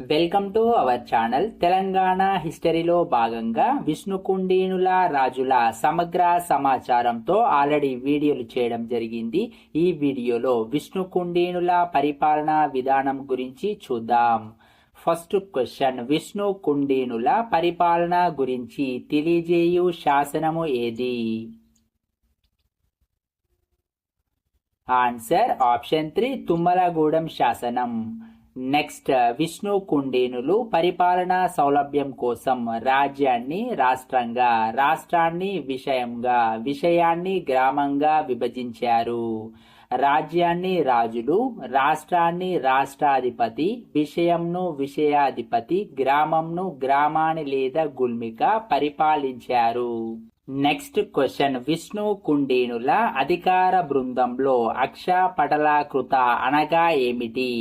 Welcome to our channel. Telangana హిస్టరీలో భాగంగా విష్ణుకుండీనుల రాజుల సమగ్ర సమాచారంతో ఆల్రెడీ వీడియోలు చేయడం జరిగింది. ఈ వీడియోలో విష్ణుకుండీనుల పరిపాలన విధానం గురించి చూద్దాం. ఫస్ట్ క్వశ్చన్ విష్ణు కుండీనుల పరిపాలన గురించి తెలియజేయు శాసనము ఏది? ఆన్సర్ ఆప్షన్ త్రీ తుమ్మలగూడెం శాసనం. నెక్స్ట్ విష్ణు కుండేనులు పరిపాలనా సౌలభ్యం కోసం రాజ్యాన్ని రాష్ట్రంగా రాష్ట్రాన్ని విషయంగా విషయాన్ని గ్రామంగా విభజించారు. రాజ్యాన్ని రాజులు రాష్ట్రాన్ని రాష్ట్రాధిపతి విషయంను విషయాధిపతి గ్రామంను గ్రామాన్ని లేదా గుల్మిక పరిపాలించారు. నెక్స్ట్ క్వశ్చన్ విష్ణు కుండేనుల అధికార బృందంలో అక్ష పటలాకృత అనగా ఏమిటి?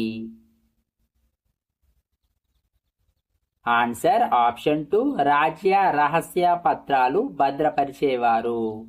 ఆన్సర్ ఆప్షన్ టూ రాజ్య రహస్య పత్రాలు భద్రపరిచేవారు.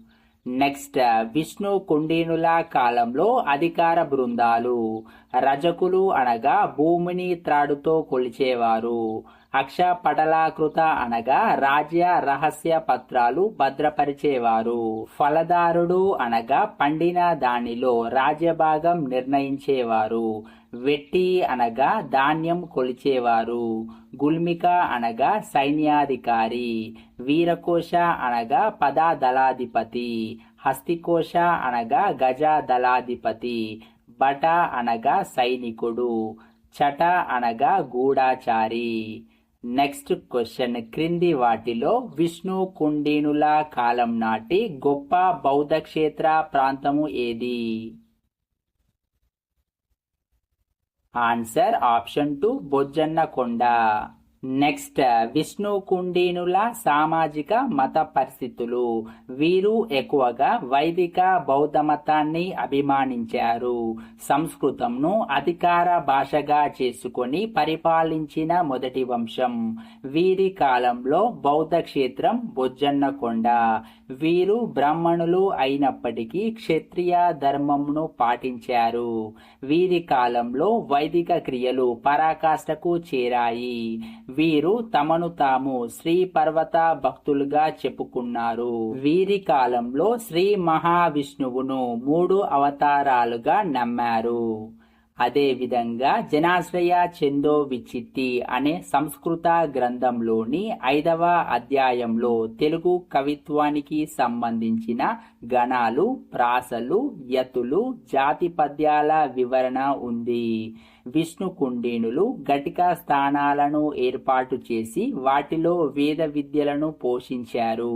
నెక్స్ట్ విష్ణు కుండీనుల కాలంలో అధికార బృందాలు రజకులు అనగా భూమిని త్రాడుతో కొలిచేవారు. అక్షపటలాకృత అనగా రాజ్య రహస్య పత్రాలు భద్రపరిచేవారు. ఫలదారుడు అనగా పండిన దానిలో రాజ్యభాగం నిర్ణయించేవారు. వెట్టి అనగా ధాన్యం కొలిచేవారు. గుల్మిక అనగా సైన్యాధికారి. వీరకోశ అనగా పదాదళాధిపతి. హస్తికోశ అనగా గజాదళాధిపతి. బట అనగా సైనికుడు. చట అనగా గూఢాచారి. నెక్స్ట్ క్వశ్చన్ క్రింది వాటిలో విష్ణు కుండీనుల కాలం నాటి గొప్ప బౌద్ధ క్షేత్ర ప్రాంతము ఏది? ఆన్సర్ ఆప్షన్ టు బొజ్జన్న కొండ. నెక్స్ట్ విష్ణు కుండీనుల సామాజిక మత పరిస్థితులు వీరు ఎక్కువగా వైదిక బౌద్ధ మతాన్ని అభిమానించారు సంస్కృతంను అధికార భాషగా చేసుకొని పరిపాలించిన మొదటి వంశం వీరి కాలంలో బౌద్ధ క్షేత్రం బొజ్జన్నకొండ వీరు బ్రాహ్మణులు అయినప్పటికీ క్షత్రియ ధర్మంను పాటించారు వీరి కాలంలో వైదిక క్రియలు పరాకాష్ఠకు చేరాయి వీరు తమను తాము శ్రీ పర్వత భక్తులుగా చెప్పుకున్నారు. వీరి కాలంలో శ్రీ మహావిష్ణువును మూడు అవతారాలుగా నమ్మారు. అదేవిధంగా జనాశ్రయ చందో విచిత్తి అనే సంస్కృత గ్రంథంలోని ఐదవ అధ్యాయంలో తెలుగు కవిత్వానికి సంబంధించిన గణాలు ప్రాసలు యతులు జాతి పద్యాల వివరణ ఉంది. విష్ణు కుండీనులు ఘటిక స్థానాలను ఏర్పాటు చేసి వాటిలో వేద విద్యలను పోషించారు.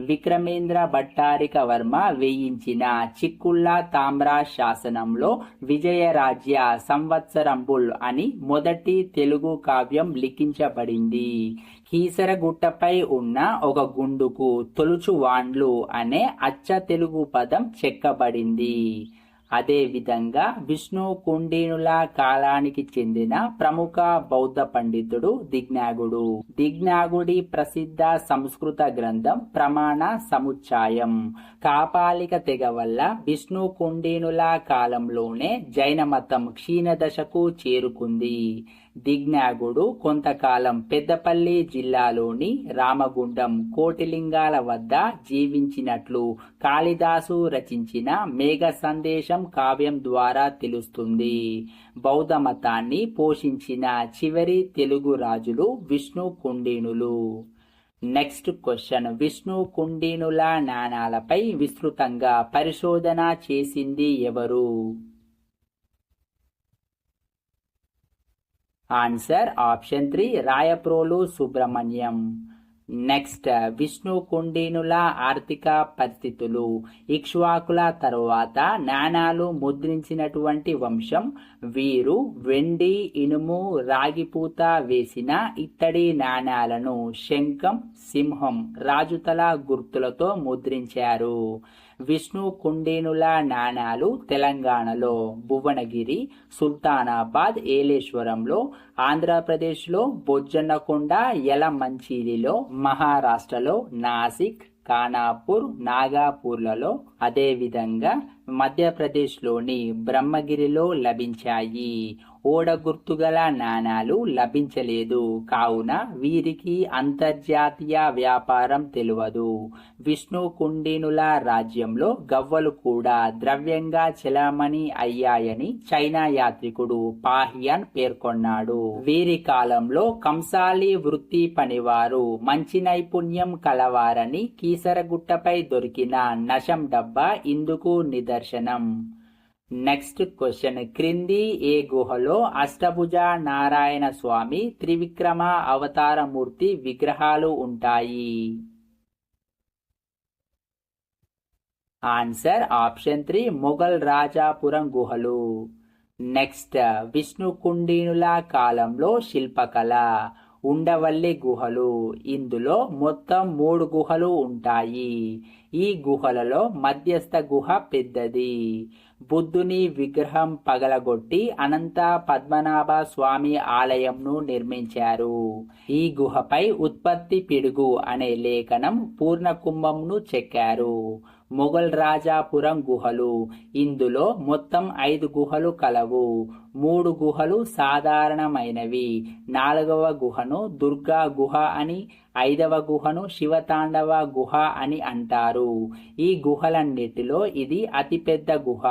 విక్రమేంద్ర భట్టారిక వర్మ వేయించిన చిక్కుళ్ళ తామ్రా శాసనంలో విజయరాజ్య సంవత్సరంబుల్ అని మొదటి తెలుగు కావ్యం లిఖించబడింది. కీసరగుట్టపై ఉన్న ఒక గుండుకు తొలుచు వాండ్లు అనే అచ్చ తెలుగు పదం చెక్కబడింది. అదేవిధంగా విష్ణు కుండీనుల కాలానికి చెందిన ప్రముఖ బౌద్ధ పండితుడు దిగ్నాగుడు. దిగ్నాగుడి ప్రసిద్ధ సంస్కృత గ్రంథం ప్రమాణ సముచ్చాయం. కాపాలిక తెగ వల్ల విష్ణు కుండీనుల కాలంలోనే జైన మతం క్షీణదశకు చేరుకుంది. దిగ్నాగుడు కొంతకాలం పెద్దపల్లి జిల్లాలోని రామగుండం కోటిలింగాల వద్ద జీవించినట్లు కాళిదాసు రచించిన మేఘ సందేశం కావ్యం ద్వారా తెలుస్తుంది. బౌద్ధ మతాన్ని పోషించిన చివరి తెలుగు రాజులు విష్ణు కుండీనులు. Next question. విష్ణు కుండీనుల నాణాలపై విస్తృతంగా పరిశోధన చేసింది ఎవరు? Answer option three Rayaprolu Subrahmanyam. Next Vishnu కుండీనుల ఆర్థిక పరిస్థితులు. ఇక్ష్వాకుల తరువాత నాణాలు ముద్రించినటువంటి వంశం వీరు వెండి ఇనుము రాగిపూత వేసిన ఇత్తడి నాణాలను శంఖం సింహం రాజుతల గుర్తులతో ముద్రించారు. విష్ణు కుండేనుల నాణాలు తెలంగాణలో భువనగిరి సుల్తానాబాద్ ఏలేశ్వరంలో ఆంధ్రప్రదేశ్లో బొజ్జన్నకొండ యలమంచిలిలో మహారాష్ట్రలో నాసిక్ ఖానాపూర్ నాగాపూర్లలో అదేవిధంగా మధ్యప్రదేశ్లోని బ్రహ్మగిరిలో లభించాయి. ఓడ గుర్తుగల నాణాలు లభించలేదు. కావున వీరికి అంతర్జాతీయ వ్యాపారం తెలియదు విష్ణు కుండినుల రాజ్యంలో గవ్వలు కూడా ద్రవ్యంగా చెలామణి అయ్యాయని చైనా యాత్రికుడు పాహియన్ పేర్కొన్నాడు. వీరి కాలంలో కంసాలి వృత్తి పనివారు మంచి నైపుణ్యం కలవారని కీసరగుట్టపై దొరికిన నశం డబ్బా ఇందుకు దర్శనం నెక్స్ట్ క్వశ్చన్ క్రింది ఏ గుహలో అష్టభుజ నారాయణ స్వామి త్రివిక్రమ అవతారమూర్తి విగ్రహాలు ఉంటాయి answer option three Mogal Rajapuram గుహలు నెక్స్ట్ విష్ణుకుండీనుల కాలంలో శిల్పకళ ఉండవల్లి గుహలు. ఇందులో మొత్తం మూడు గుహలు ఉంటాయి. ఈ గుహలలో మధ్యస్థ గుహ పెద్దది. బుద్ధుని విగ్రహం పగలగొట్టి అనంత పద్మనాభ స్వామి ఆలయంను నిర్మించారు. ఈ గుహపై ఉత్పత్తి పిడుగు అనే లేఖనం పూర్ణకుంభంను చెక్కారు. మొఘల్ రాజాపురం గుహలు. ఇందులో మొత్తం ఐదు గుహలు కలవు. మూడు గుహలు సాధారణమైనవి. నాలుగవ గుహను దుర్గా గుహ అని ఐదవ గుహను శివతాండవ గుహ అని అంటారు. ఈ గుహలన్నిటిలో ఇది అతిపెద్ద గుహ.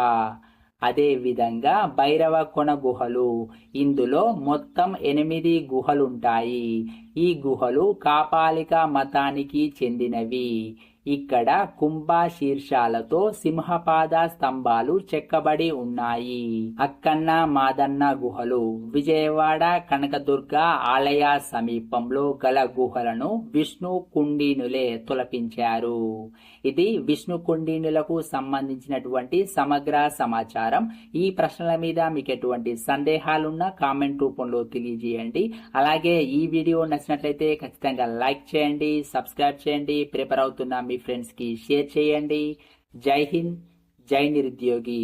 అదేవిధంగా భైరవ కొన గుహలు ఇందులో మొత్తం ఎనిమిది గుహలుంటాయి. ఈ గుహలు కాపాలిక మతానికి చెందినవి. ఇక్కడ కుంభ శీర్షాలతో సింహపాద స్తంభాలు చెక్కబడి ఉన్నాయి. అక్కన్న మాదన్న గుహలు విజయవాడ కనకదుర్గ ఆలయ సమీపంలో గల గుహలను విష్ణు కుండీనులే తొలపించారు. ఇది విష్ణు కుండీనులకు సంబంధించినటువంటి సమగ్ర సమాచారం. ఈ ప్రశ్నల మీద మీకు ఎటువంటి సందేహాలున్నా కామెంట్ రూపంలో తెలియజేయండి. అలాగే ఈ వీడియో నచ్చినట్లయితే ఖచ్చితంగా లైక్ చేయండి సబ్స్క్రైబ్ చేయండి ప్రిపేర్ అవుతున్న మీ ఫ్రెండ్స్కి షేర్ చేయండి. జై హింద్ జై నిరుద్యోగి.